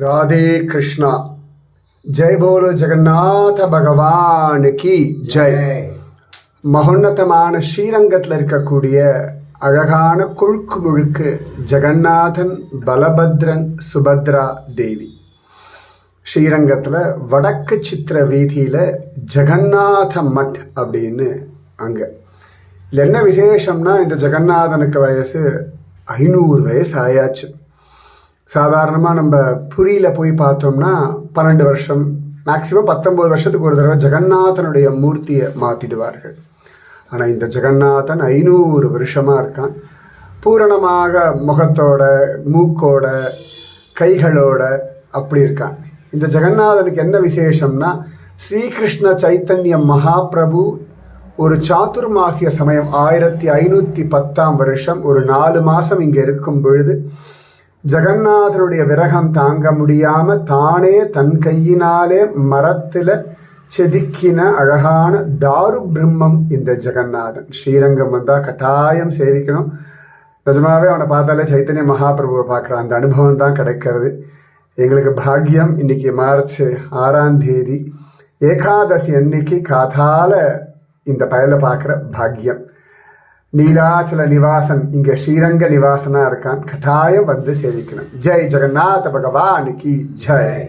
ராதே கிருஷ்ணா. ஜெய் போலோ ஜெகநாத பகவானுக்கு ஜெய். மகோன்னதமான ஸ்ரீரங்கத்தில் இருக்கக்கூடிய அழகான குழுக்கு முழுக்கு ஜெகநாதன் பலபத்ரன் சுபத்ரா தேவி. ஸ்ரீரங்கத்தில் வடக்கு சித்திர வீதியில் ஜெகநாத மட் அப்படின்னு அங்கே. இதில் என்ன விசேஷம்னா இந்த ஜெகநாதனுக்கு வயசு ஐநூறு வயசு ஆயாச்சு. சாதாரணமாக நம்ம புரியில் போய் பார்த்தோம்னா பன்னெண்டு வருஷம் மேக்சிமம் பத்தொம்பது வருஷத்துக்கு ஒரு தடவை ஜெகநாதனுடைய மூர்த்தியை மாற்றிடுவார்கள் ஆனால் இந்த ஜெகநாதன் ஐநூறு வருஷமாக இருக்கான். பூரணமாக முகத்தோட மூக்கோட கைகளோட அப்படி இருக்கான். இந்த ஜெகநாதனுக்கு என்ன விசேஷம்னா ஸ்ரீகிருஷ்ண சைத்தன்ய மகாபிரபு ஒரு சாத்துர்மாசிய சமயம் ஆயிரத்தி ஐநூற்றி பத்தாம் வருஷம் ஒரு நாலு மாதம் இங்கே இருக்கும் பொழுது ஜெகநாதனுடைய விரகம் தாங்க முடியாம தானே தன் கையினாலே மரத்துல செதுக்கின அழகான தாரு பிரம்மம் இந்த ஜெகநாதன். ஸ்ரீரங்கம் வந்தா கட்டாயம் சேவிக்கணும். நிஜமாவே அவனை பார்த்தாலே சைத்தன்ய மகாபிரபுவை பார்க்குற அந்த அனுபவம் தான் கிடைக்கிறது. எங்களுக்கு பாக்கியம். இன்னைக்கு மார்ச் ஆறாம் தேதி ஏகாதசி அன்னைக்கு காதால இந்த பயலை பார்க்குற பாக்கியம். நீலாச்சல நிவாசன் இங்க ஸ்ரீரங்க நிவாசனா இருக்கான் கட்டாயம் வந்து சேவிக்கணும். ஜெய் ஜெகநாத பகவான் கி ஜெய்.